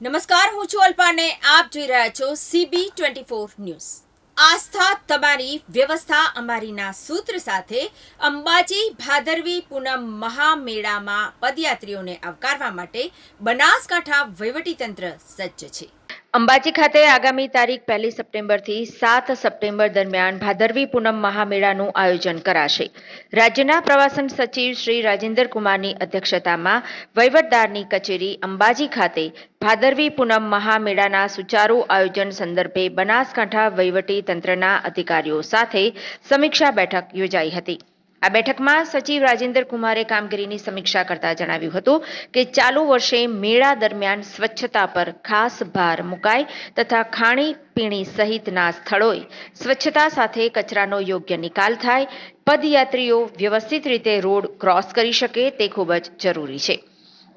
નમસ્કાર, હું છું અલ્પાને. આપ જોઈ રહ્યા છો સીબી ટ્વેન્ટી ફોર ન્યૂઝ. આસ્થા, તમારી વ્યવસ્થા અમારીના સૂત્ર સાથે અંબાજી ભાદરવી પૂનમ મહામેળામાં પદયાત્રીઓને આવકારવા માટે બનાસકાંઠા વહીવટીતંત્ર સજ્જ છે. અંબાજી ખાતે આગામી તારીખ પહેલી સપ્ટેમ્બરથી સાત સપ્ટેમ્બર દરમિયાન ભાદરવી પૂનમ મહામેળાનું આયોજન કરાશે. રાજ્યના પ્રવાસન સચિવ શ્રી રાજેન્દ્ર કુમારની અધ્યક્ષતામાં વહીવટદારની કચેરી અંબાજી ખાતે ભાદરવી પૂનમ મહામેળાના સુચારુ આયોજન સંદર્ભે બનાસકાંઠા વહીવટી તંત્રના અધિકારીઓ સાથે સમીક્ષા બેઠક યોજાઈ હતી. આ બેઠકમાં સચિવ રાજેન્દ્ર કુમારે કામગીરીની સમીક્ષા કરતા જણાવ્યું હતું કે ચાલુ વર્ષે મેળા દરમિયાન સ્વચ્છતા પર ખાસ ભાર મુકાય તથા ખાણી પીણી સહિતના સ્થળોએ સ્વચ્છતા સાથે કચરાનો યોગ્ય નિકાલ થાય, પદયાત્રીઓ વ્યવસ્થિત રીતે રોડ ક્રોસ કરી શકે તે ખૂબ જ જરૂરી છે.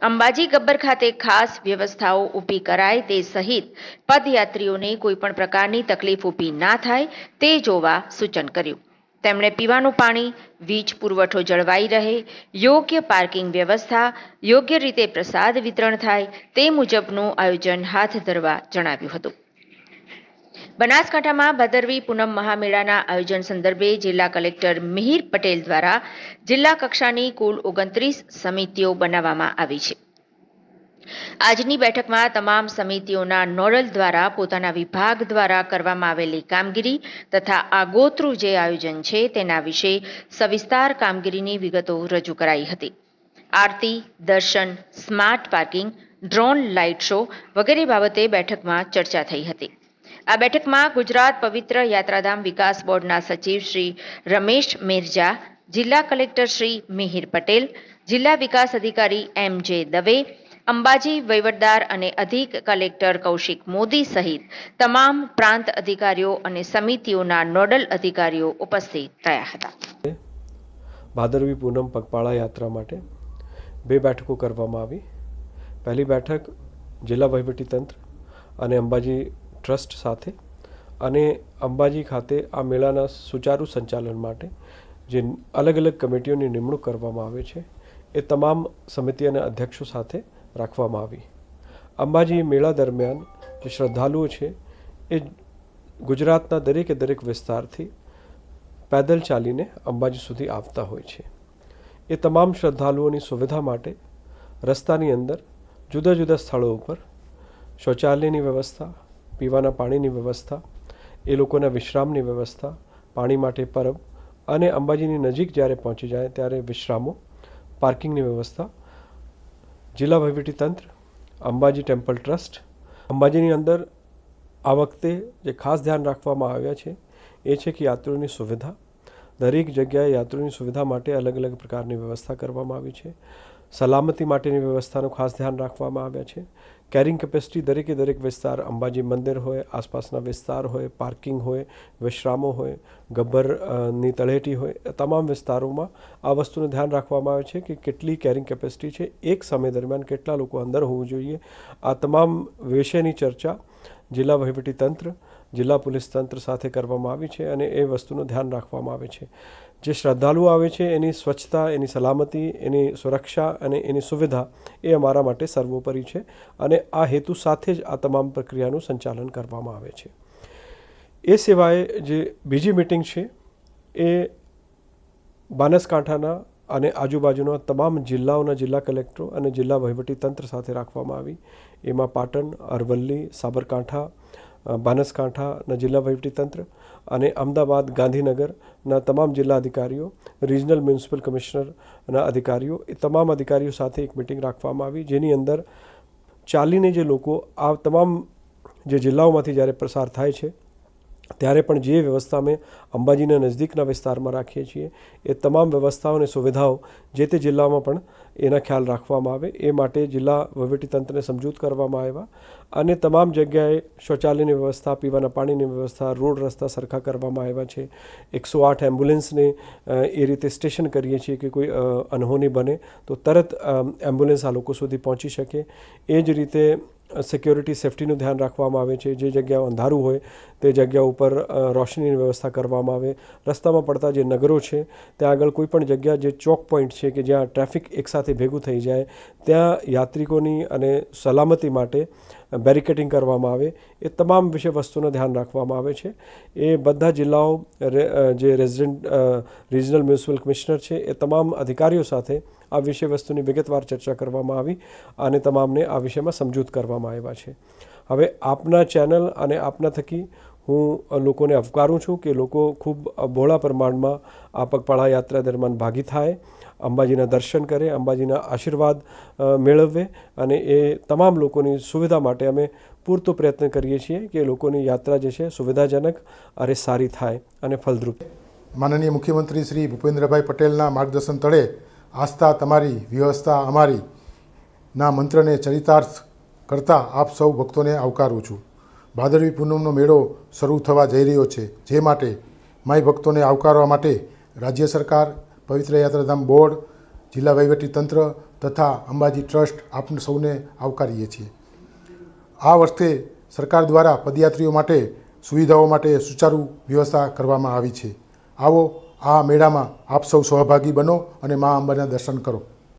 અંબાજી ગબ્બર ખાતે ખાસ વ્યવસ્થાઓ ઊભી કરાય તે સહિત પદયાત્રીઓને કોઈપણ પ્રકારની તકલીફ ઊભી ના થાય તે જોવા સૂચન કર્યું. તેમણે પીવાનું પાણી, વીજ પુરવઠો જળવાઈ રહે, યોગ્ય પાર્કિંગ વ્યવસ્થા, યોગ્ય રીતે પ્રસાદ વિતરણ થાય તે મુજબનું આયોજન હાથ ધરવા જણાવ્યું હતું. બનાસકાંઠામાં ભદરવી પૂનમ મહામેળાના આયોજન સંદર્ભે જિલ્લા કલેક્ટર મિહિર પટેલ દ્વારા જિલ્લા કક્ષાની કુલ ઓગણત્રીસ સમિતિઓ બનાવવામાં આવી છે. આજની બેઠકમાં તમામ સમિતિઓના નોડલ દ્વારા પોતાના વિભાગ દ્વારા કરવામાં આવેલી કામગીરી તથા આગોતરું જે આયોજન છે તેના વિશે સવિસ્તાર કામગીરીની વિગતો રજૂ કરાઈ હતી. આરતી, દર્શન, smart parking, drone light show વગેરે બાબતે બેઠકમાં ચર્ચા થઈ હતી. આ બેઠકમાં ગુજરાત પવિત્ર યાત્રાધામ વિકાસ બોર્ડના સચિવ શ્રી રમેશ મેરજા, જિલ્લા કલેક્ટર શ્રી મિહિર પટેલ, જિલ્લા વિકાસ અધિકારી એમ જે દવે અંબાજી, વહીવટદાર અને અધિક કલેક્ટર કૌશિક મોદી સહિત તમામ પ્રાંત અધિકારીઓ અને સમિતિઓના નોડલ અધિકારીઓ ઉપસ્થિત રહ્યા હતા. ભાદરવી પૂનમ પગપાળા યાત્રા માટે બે બેઠકો કરવામાં આવી. પહેલી બેઠક જિલ્લા વહીવટીતંત્ર અને અંબાજી ટ્રસ્ટ સાથે અને અંબાજી ખાતે આ મેળાના સુચારુ સંચાલન માટે જે અલગ અલગ કમિટીઓની નિમણૂક કરવામાં આવે છે, એ તમામ સમિતિ અને અધ્યક્ષો સાથે રાખવામાં આવી. અંબાજી મેળા દરમિયાન જે શ્રદ્ધાળુઓ છે, એ ગુજરાતના દરેકે દરેક વિસ્તારથી પેદલ ચાલીને અંબાજી સુધી આવતા હોય છે. એ તમામ શ્રદ્ધાળુઓની સુવિધા માટે રસ્તાની અંદર જુદા જુદા સ્થળો ઉપર શૌચાલયની વ્યવસ્થા, પીવાના પાણીની વ્યવસ્થા, એ લોકોના વિશ્રામની વ્યવસ્થા, પાણી માટે પરબ અને અંબાજીની નજીક જ્યારે પહોંચી જાય ત્યારે વિશ્રામો, પાર્કિંગની વ્યવસ્થા જિલ્લા વહીવટીતંત્ર અંબાજી ટેમ્પલ ટ્રસ્ટ. અંબાજીની અંદર આ વખતે જે ખાસ ધ્યાન રાખવામાં આવ્યા છે એ છે કે યાત્રીઓની સુવિધા. દરેક જગ્યાએ યાત્રીઓની સુવિધા માટે અલગ અલગ પ્રકારની વ્યવસ્થા કરવામાં આવી છે. સલામતી માટેની વ્યવસ્થાનું ખાસ ધ્યાન રાખવામાં આવ્યા છે. કેરિંગ કેપેસિટી દરેકે દરેક વિસ્તાર, અંબાજી મંદિર હોય, આસપાસના વિસ્તાર હોય, પાર્કિંગ હોય, વિશ્રામો હોય ગબ્બરની તળેટી હોય તમામ વિસ્તારોમાં આ વસ્તુનું ધ્યાન રાખવામાં આવે છે કે કેટલી કેરિંગ કેપેસિટી છે એક સમય દરમિયાન કેટલા લોકો અંદર હોવું જોઈએ. આ તમામ વિષયની ચર્ચા જિલ્લા વહીવટીતંત્ર જિલ્લા પોલીસ તંત્ર સાથે કરવામાં આવી છે અને એ વસ્તુનું ધ્યાન રાખવામાં આવે છે. જે શ્રદ્ધાળુઓ આવે છે, એની સ્વચ્છતા, એની સલામતી, એની સુરક્ષા અને એની સુવિધા એ અમારા માટે સર્વોપરી છે અને આ હેતુ સાથે જ આ તમામ પ્રક્રિયાનું સંચાલન કરવામાં આવે છે. એ સિવાય જે બીજી મિટિંગ છે, એ બનાસકાંઠાના અને આજુબાજુના તમામ જિલ્લાઓના જિલ્લા કલેક્ટરો અને જિલ્લા વહીવટીતંત્ર સાથે રાખવામાં આવી. એમાં પાટણ, અરવલ્લી, સાબરકાંઠા બનાસકાંઠાના જિલ્લા વહીવટીતંત્ર અને અમદાવાદ, ગાંધીનગરના તમામ જિલ્લા અધિકારીઓ, રિજનલ મ્યુનિસિપલ કમિશનરના અધિકારીઓ એ તમામ અધિકારીઓ સાથે એક મિટિંગ રાખવામાં આવી, જેની અંદર ચાલીને જે લોકો આ તમામ જે જિલ્લાઓમાંથી જ્યારે પસાર થાય છે ત્યારે પણ જે વ્યવસ્થા અમે અંબાજીના નજદીકના વિસ્તારમાં રાખીએ છીએ, એ તમામ વ્યવસ્થાઓ અને સુવિધાઓ જે તે જિલ્લામાં પણ એના ખ્યાલ રાખવામાં આવે, એ માટે જિલ્લા વહીવટીતંત્રને સમજૂત કરવામાં આવ્યા અને તમામ જગ્યાએ શૌચાલયની વ્યવસ્થા, પીવાના પાણીની વ્યવસ્થા, રોડ રસ્તા સરખા કરવામાં આવ્યા છે. એકસો આઠ એમ્બ્યુલન્સને એ રીતે સ્ટેશન કરીએ છીએ કે કોઈ અનહોની બને તો તરત એમ્બ્યુલન્સ આ લોકો સુધી પહોંચી શકે. એ જ રીતે સિક્યોરિટી સેફ્ટીનું ધ્યાન રાખવામાં આવે છે. જે જગ્યાઓ અંધારું હોય, તે જગ્યા ઉપર રોશનીની વ્યવસ્થા કરવામાં આવે. રસ્તામાં પડતા જે નગરો છે, ત્યાં આગળ કોઈ પણ જગ્યા જે ચોક પોઈન્ટ છે કે જ્યાં ટ્રાફિક એકસાથે ભેગું થઈ જાય, ત્યાં યાત્રિકોની અને સલામતી માટે બેરિકેટિંગ કરવામાં આવે. એ તમામ વિષય વસ્તુનું ધ્યાન રાખવામાં આવે છે. એ બધા જિલ્લાઓ જે રેઝિડન્ટ રિજનલ મ્યુનિસિપલ કમિશનર છે, એ તમામ અધિકારીઓ સાથે આ વિષય વસ્તુની વિગતવાર ચર્ચા કરવામાં આવી અને તમામને આ વિષયમાં સમજૂત કરવામાં આવ્યા છે. હવે આપના ચેનલ અને આપના થકી હું લોકોને અવકારું છું કે લોકો ખૂબ બહોળા પ્રમાણમાં આ પગપાળા યાત્રા દરમિયાન ભાગી થાય, અંબાજીના દર્શન કરે, અંબાજીના આશીર્વાદ મેળવે અને એ તમામ લોકોની સુવિધા માટે અમે પૂરતો પ્રયત્ન કરીએ છીએ કે લોકોની યાત્રા જે છે સુવિધાજનક અને સારી થાય અને ફલદ્રુપ માનનીય મુખ્યમંત્રી શ્રી ભૂપેન્દ્રભાઈ પટેલના માર્ગદર્શન તળે આસ્થા તમારી, વ્યવસ્થા અમારી. ના મંત્રને ચરિતાર્થ કરતા આપ સૌ ભક્તોને આવકારું છું. ભાદરવી પૂનમનો મેળો શરૂ થવા જઈ રહ્યો છે. જે માટે માય ભક્તોને આવકારવા માટે રાજ્ય સરકાર, પવિત્ર યાત્રાધામ બોર્ડ, જિલ્લા તંત્ર તથા અંબાજી ટ્રસ્ટ આપ સૌને આવકારીએ છીએ. આ વર્ષે સરકાર દ્વારા પદયાત્રીઓ માટે સુવિધાઓ માટે સુચારુ વ્યવસ્થા કરવામાં આવી છે. આવો આ મેળામાં આપ સૌ સહભાગી બનો અને મા અંબાના દર્શન કરો.